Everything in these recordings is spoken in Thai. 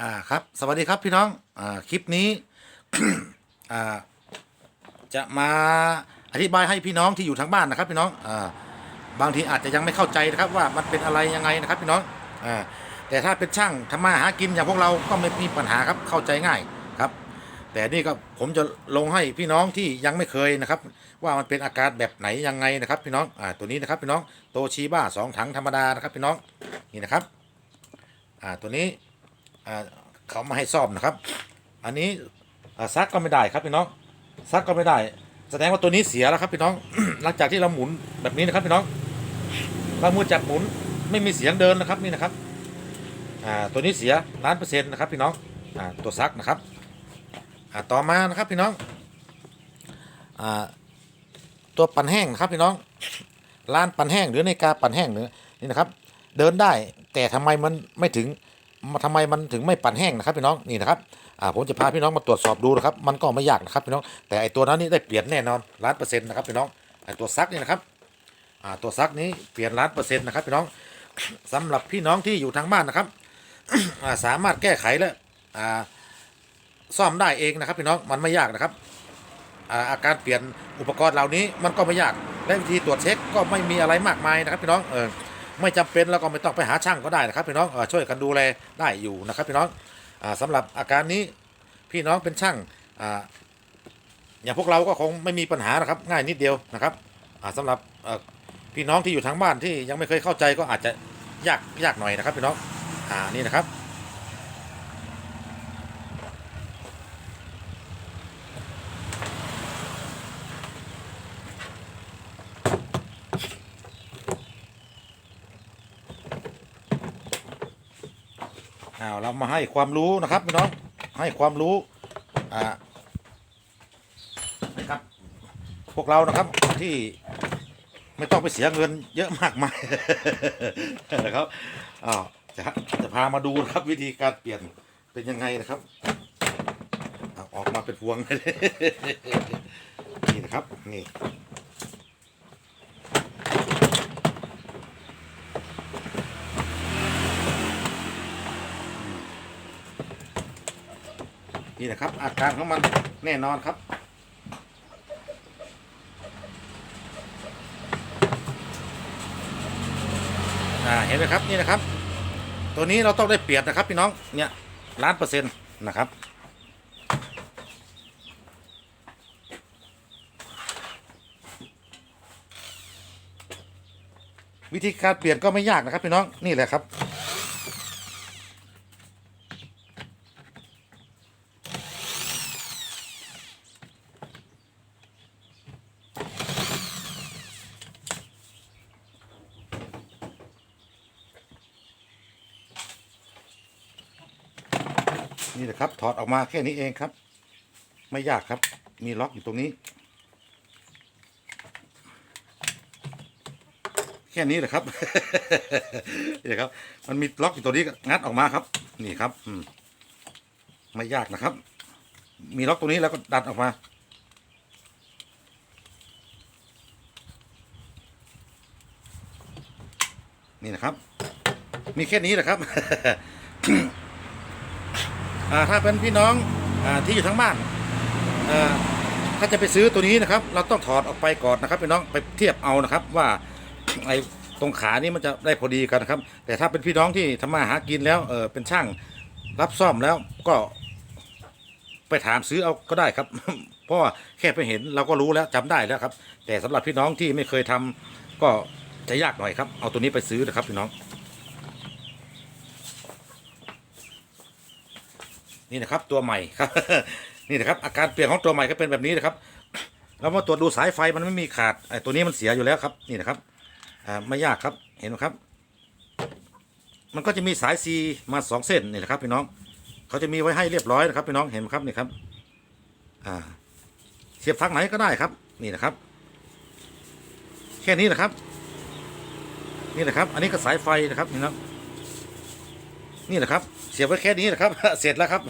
อ่าครับ สวัสดีครับพี่น้องอ่าคลิปนี้ อ่าจะมาอธิบายให้พี่น้องที่อยู่ทางบ้านนะครับพี่น้องอ่าบางทีอาจจะยังไม่เข้าใจนะครับว่ามันเป็นอะไรยังไงนะครับพี่น้องอ่าแต่ถ้าเป็นช่างทำมาหากินอย่างพวกเราก็ไม่มีปัญหาครับเข้าใจง่ายครับ แต่นี่ก็ผมจะลงให้พี่น้องที่ยังไม่เคยนะครับ ว่ามันเป็นอาการแบบไหนยังไงนะครับ พี่น้องอ่าตัวนี้นะครับพี่น้องโตชีบ้าสองถังธรรมดานะครับพี่น้องนี่นะครับอ่าตัวนี้ เขามาให้ซ่อมนะครับ อันนี้ซักก็ไม่ได้ครับพี่น้องซักก็ไม่ได้ แสดงว่าตัวนี้เสียแล้วครับพี่น้อง หลังจากที่เราหมุนแบบนี้นะครับพี่น้องเรามือจับหมุนไม่มีเสียงเดินนะครับนี่นะครับอ่าตัวนี้เสียล้านเปอร์เซ็นต์นะครับพี่น้องอ่าตัวซักนะครับอ่าต่อมานะครับพี่น้องอ่าตัวปั่นแห้งนะครับพี่น้องร้านปั่นแห้งหรือในกาปั่นแห้งหรือนี่นะครับ เดินได้แต่ทำไมมันไม่ถึง มาทำไมมันถึงไม่ปั่นแห้งนะครับพี่น้องนี่นะครับอ่าผมจะพาพี่น้องมาตรวจสอบดูนะครับมันก็ไม่ยากนะครับพี่น้องแต่ไอตัวนั้นนี่ได้เปลี่ยนแน่นอนล้านเปอร์เซ็นต์นะครับพี่น้องไอตัวซักนี่นะครับอ่าตัวซักนี้เปลี่ยนล้านเปอร์เซ็นต์นะครับพี่น้องสำหรับพี่น้องที่อยู่ทางบ้านนะครับอ่าสามารถแก้ไขและอ่าซ่อมได้เองนะครับพี่น้องมันไม่ยากนะครับอาอาการเปลี่ยนอุปกรณ์เหล่านี้มันก็ไม่ยากและวิธีตรวจเช็คก็ไม่มีอะไรมากมายนะครับพี่น้องเออ ไม่จำเป็นแล้วก็ไม่ต้องไปหาช่างก็ได้นะครับพี่น้องอช่วยกันดูแลได้อยู่นะครับพี่น้องอ่าสำหรับอาการนี้พี่น้องเป็นช่างออย่างพวกเราก็คงไม่มีปัญหานะครับง่ายนิดเดียวนะครับสำสำหรับพี่น้องที่อยู่ทางบ้านที่ยังไม่เคยเข้าใจก็อาจจะยากยากหน่อยนะครับพี่น้องอ่านี่นะครับ อ้าวเรามาให้ความรู้นะครับพี่น้องให้ความรู้อ่านะครับ พวกเรานะครับที่ไม่ต้องไปเสียเงินเยอะมากมาย นะครับอ้าวจะจะพามาดูนะครับวิธีการเปลี่ยนเป็นยังไงนะครับเอาออกมาเป็นพวงเลยนี่นะครับนี่ นี่นะครับ อาการของมันแน่นอนครับอ่าเห็นไหมครับนี่นะครับ ตัวนี้เราต้องได้เปรียบนะครับ พี่น้องเนี่ยล้านเปอร์เซ็นต์นะครับวิธีการเปลี่ยนก็ไม่ยากนะครับพี่น้องนี่แหละครับ นี่แหละครับ ถอดออกมาแค่นี้เองครับ ไม่ยากครับ มีล็อกอยู่ตรงนี้ แค่นี้แหละครับนี่ครับ มันมีล็อกอยู่ตัวนี้งัดออกมาครับ นี่ครับ อืมไม่ยากนะครับ มีล็อกตรงนี้แล้วก็ดันออกมานี่นะครับ มีแค่นี้แหละครับ ถ้าเป็นพี่น้องอาที่อยู่ทั้งบ้านอ่าถ้าจะไปซื้อตัวนี้นะครับ เราต้องถอดออกไปก่อนนะครับพี่น้องไปเทียบเอานะครับว่าไอ้ตรงขานี้มันจะได้พอดีกันนะครับ แต่ถ้าเป็นพี่น้องที่ทำมาหากินแล้วเออเป็นช่างรับซ่อมแล้วก็ไปถามซื้อเอาก็ได้ครับ เพราะว่าแค่ไปเห็นเราก็รู้แล้วจำได้แล้วครับ แต่สำหรับพี่น้องที่ไม่เคยทำก็จะยากหน่อยครับ เอาตัวนี้ไปซื้อนะครับพี่น้อง นี่นะครับตัวใหม่ครับ นี่นะครับอาการเปลี่ยนของตัวใหม่ก็เป็นแบบนี้นะครับเรามาตรวจดูสายไฟมันไม่มีขาดไอ้ตัวนี้มันเสียอยู่แล้วครับ นี่นะครับอ่าไม่ยากครับเห็นไหมครับ มันก็จะมีสายซีมาสองเส้นนี่แหละครับพี่น้องเขาจะมีไว้ให้เรียบร้อยนะครับพี่น้องเห็นไหมครับนี่ครับอ่าเสียบทางไหนก็ได้ครับ นี่นะครับ แค่นี้นะครับ นี่แหละครับ อันนี้ก็สายไฟนะครับนี่นะ นี่แหละครับ เสียบไว้แค่นี้นะครับ เสร็จแล้วครับ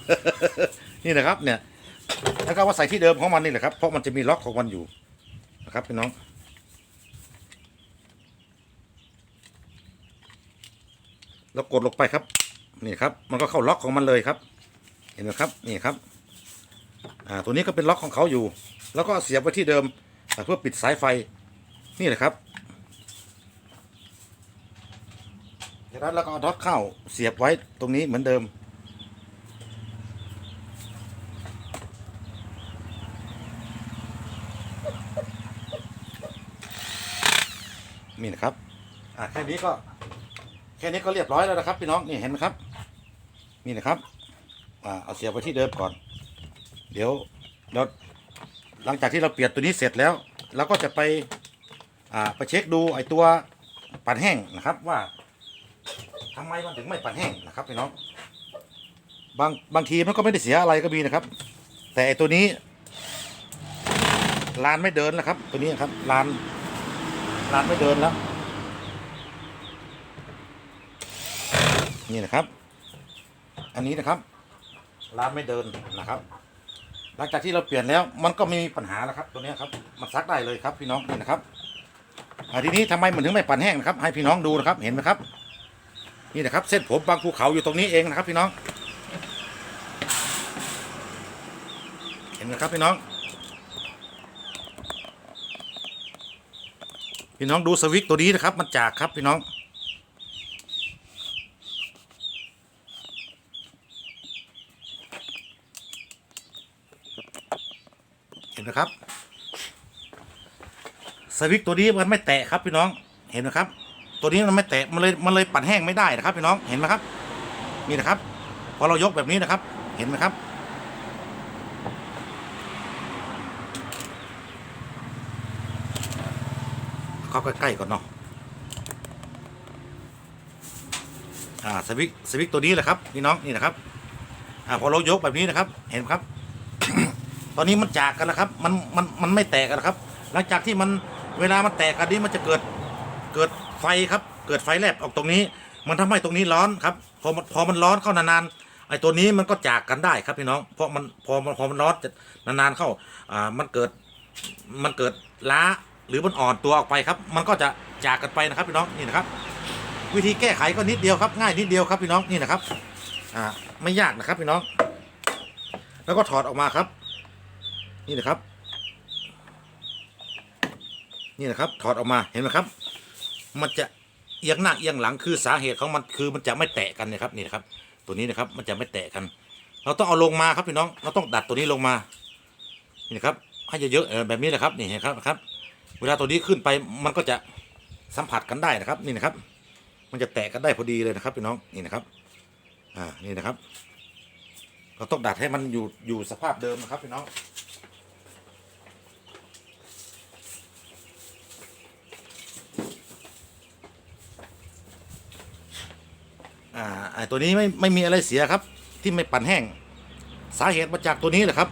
นี่นะครับเนี่ย แล้วก็ว่าใส่ที่เดิมของมันนี่แหละครับ เพราะมันจะมีล็อกของมันอยู่นะครับพี่น้อง แล้วกดลงไปครับ นี่ครับ มันก็เข้าล็อกของมันเลยครับ เห็นไหมครับ นี่ครับ อ่า ตัวนี้ก็เป็นล็อกของเขาอยู่ แล้วก็เสียบไว้ที่เดิมเพื่อปิดสายไฟ นี่แหละครับ จากนั้นเราก็เอาน็อตเข้าเสียบไว้ตรงนี้เหมือนเดิม นี่นะครับ อ่าแค่นี้ก็ แค่นี้ก็เรียบร้อยแล้วนะครับ พี่น้องนี่เห็นไหมครับ นี่นะครับอ่าเอาเสียบไว้ที่เดิมก่อน เดี๋ยวเราหลังจากที่เราเปลี่ยนตัวนี้เสร็จแล้วเราก็จะไปอ่าไปเช็คดูไอ้ตัวปั่นแห้งนะครับว่า ทำไมมันถึงไม่ปั่นแห้งนะครับพี่น้องบางบางทีมันก็ไม่ได้เสียอะไรก็มีนะครับ แต่ตัวนี้ลานไม่เดินแล้วครับ ตัวนี้ครับลานลานไม่เดินแล้ว นี่นะครับ อันนี้นะครับร้านไม่เดินนะครับ หลังจากที่เราเปลี่ยนแล้ว มันก็ไม่มีปัญหาแล้วครับ ตัวนี้ครับ มันซักได้เลยครับ พี่น้องนี่นะครับทีนี้ทำไมมันถึงไม่ปั่นแห้งนะครับ ให้พี่น้องดูนะครับ เห็นไหมครับ นี่นะครับ เส้นผมบางภูเขาอยู่ตรงนี้เองนะครับพี่น้อง เห็นไหมครับพี่น้อง พี่น้องดูสวิตตัวนี้นะครับ มันจากครับพี่น้องเห็นไหมครับสวิตตัวนี้มันไม่แตะครับพี่น้องเห็นไหมครับ ตัวนี้มันไม่แตะมันเลยมันเลยปั่นแห้งไม่ได้นะครับพี่น้องเห็นไหมครับนี่นะครับพอเรายกแบบนี้นะครับ เห็นไหมครับ เข้าใกล้ๆก่อนเนาะอ่าสวิตช์สวิตช์ตัวนี้แหละครับพี่น้องนี่นะครับอ่าพอเรายกแบบนี้นะครับ เห็นไหมครับ ตอนนี้มันจากกันแล้วครับ มันมันมันไม่แตกกันแล้วครับ หลังจากที่มันเวลามันแตกกันนี้มันจะเกิดเกิด ฟครับ เกิดไฟแลบออกตรงนี้ มันทำให้ตรงนี้ร้อนครับ พอมันพอมันร้อนเข้านานๆไอ้ตัวนี้มันก็จากกันได้ครับพี่น้อง เพราะมันพอมันพอมันร้อนจะนานๆเข้าอ่ามันเกิดมันเกิดล้าหรือมันอ่อนตัวออกไปครับ มันก็จะจากกันไปนะครับพี่น้องนี่นะครับ วิธีแก้ไขก็นิดเดียวครับ ง่ายนิดเดียวครับพี่น้องนี่นะครับอ่าไม่ยากนะครับพี่น้อง แล้วก็ถอดออกมาครับ นี่นะครับ นี่นะครับถอดออกมาเห็นไหมครับ มันจะเอียงหน้าเอียงหลังคือสาเหตุของมันคือมันจะไม่แตะกันนะครับนี่นะครับ ตัวนี้นะครับมันจะไม่แตะกัน เราต้องเอาลงมาครับพี่น้องเราต้องดัดตัวนี้ลงมานี่นะครับให้เยอะๆแบบนี้แหละครับนี่เห็นครับครับ เวลาตัวนี้ขึ้นไปมันก็จะสัมผัสกันได้นะครับนี่นะครับ มันจะแตะกันได้พอดีเลยนะครับพี่น้องนี่นะครับอ่านี่นะครับ เราต้องดัดให้มันอยู่อยู่สภาพเดิมนะครับพี่น้อง อ่าไอตัวนี้ไม่ไม่มีอะไรเสียครับ ที่ไม่ปั่นแห้ง สาเหตุมาจากตัวนี้แหละครับ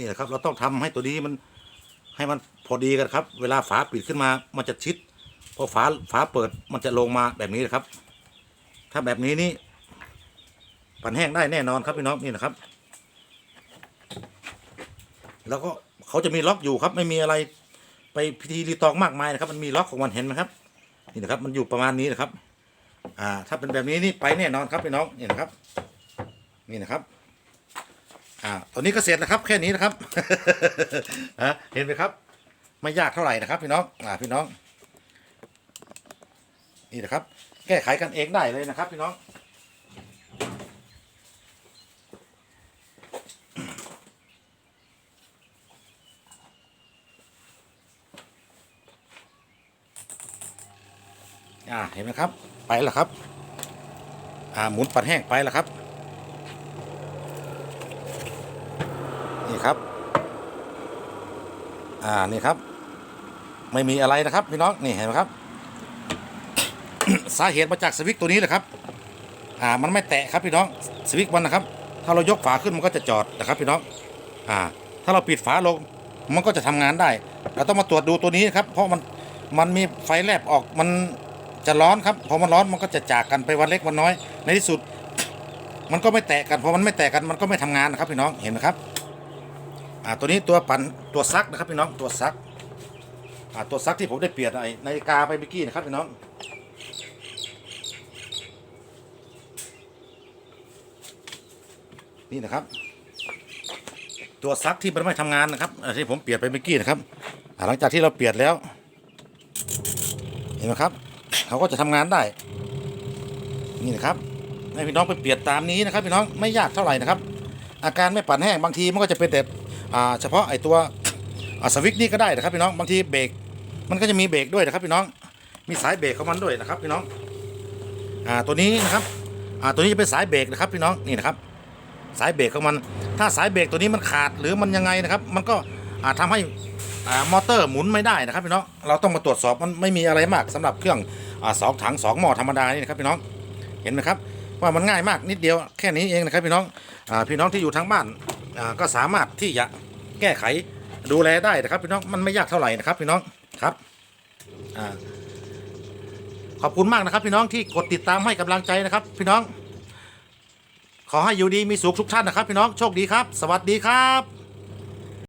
นี่แหละครับ เราต้องทำให้ตัวนี้มันให้มันพอดีกันครับ เวลาฝาปิดขึ้นมามันจะชิดพอฝาฝาเปิดมันจะลงมาแบบนี้นะครับ ถ้าแบบนี้นี่ปั่นแห้งได้แน่นอนครับพี่น้องนี่นะครับ แล้วก็เขาจะมีล็อกอยู่ครับ ไม่มีอะไรไปพิธีรีตองมากมายนะครับ มันมีล็อกของมันเห็นไหมครับ นี่นะครับ มันอยู่ประมาณนี้นะครับ อ่า ถ้าเป็นแบบนี้นี่ไปแน่นอนครับพี่น้องนี่นะครับ นี่นะครับ อ่าตอนนี้ก็เสร็จแล้วครับแค่นี้นะครับฮะเห็นไหมครับ ไม่ยากเท่าไหร่นะครับ พี่น้องอ่าพี่น้อง นี่นะครับ แก้ไขกันเองได้เลยนะครับ พี่น้องอ่าเห็นไหมครับ ไปแล้วครับ อ่าหมุนปัดแห้งไปแล้วครับ ครับ อ่านี่ครับ ไม่มีอะไรนะครับพี่น้องนี่เห็นไหมครับ สาเหตุมาจากสวิตช์ตัวนี้แหละครับ อ่ามันไม่แตะครับพี่น้องสวิตช์มันนะครับ ถ้าเรายกฝาขึ้นมันก็จะจอดนะครับพี่น้อง อ่า ถ้าเราปิดฝาลงมันก็จะทำงานได้ เราต้องมาตรวจดูตัวนี้นครับ เพราะมันมันมีไฟแลบออกมันจะร้อนครับพอมันร้อนมันก็จะจากกันไปวันเล็กวันน้อย ในที่สุด มันก็ไม่แตะกันพอมันไม่แตะกันมันก็ไม่ทำงานนะครับพี่น้องเห็นไหมครับ อ่าตัวนี้ตัวปั่นตัวซักนะครับพี่น้องตัวซักอ่าตัวซักที่ผมได้เปลี่ยนไอ้นาฬิกาไปเมื่อกี้นะครับพี่น้องนี่นะครับ ตัวซักที่มันไม่ทำงานนะครับอ่าที่ผมเปลี่ยนไปเมื่อกี้นะครับหลังจากที่เราเปลี่ยนแล้ว เห็นไหมครับ เขาก็จะทำงานได้ นี่นะครับให้พี่น้องไปเปลี่ยนตามนี้นะครับพี่น้องไม่ยากเท่าไหร่นะครับ อาการไม่ปั่นแห้งบางทีมันก็จะเป็นแต่ เฉพาะไอ้ตัวสวิตช์นี่ก็ได้นะครับพี่น้องบางทีเบรกมันก็จะมีเบรกด้วยนะครับพี่น้องมีสายเบรกของมันด้วยนะครับพี่น้องอ่าตัวนี้นะครับอ่าตัวนี้จะเป็นสายเบรกนะครับพี่น้องนี่นะครับ สายเบรกของมัน ถ้าสายเบรกตัวนี้มันขาดหรือมันยังไงนะครับ มันก็อาจทำให้อ่ามอเตอร์หมุนไม่ได้นะครับพี่น้องเราต้องมาตรวจสอบมันไม่มีอะไรมากสำหรับเครื่องอาสองถังสองหม้อธรรมดานี่นะครับพี่น้องเห็นไหมครับว่ามันง่ายมากนิดเดียวแค่นี้เองนะครับพี่น้องอาพี่น้องที่อยู่ทางบ้าน อ่าก็สามารถที่จะแก้ไขดูแลได้นะครับพี่น้องมันไม่ยากเท่าไหร่นะครับพี่น้องครับอ่าขอบคุณมากนะครับ พี่น้องที่กดติดตามให้กำลังใจนะครับ พี่น้อง ขอให้อยู่ดีมีสุขทุกท่านนะครับ พี่น้องโชคดีครับ สวัสดีครับ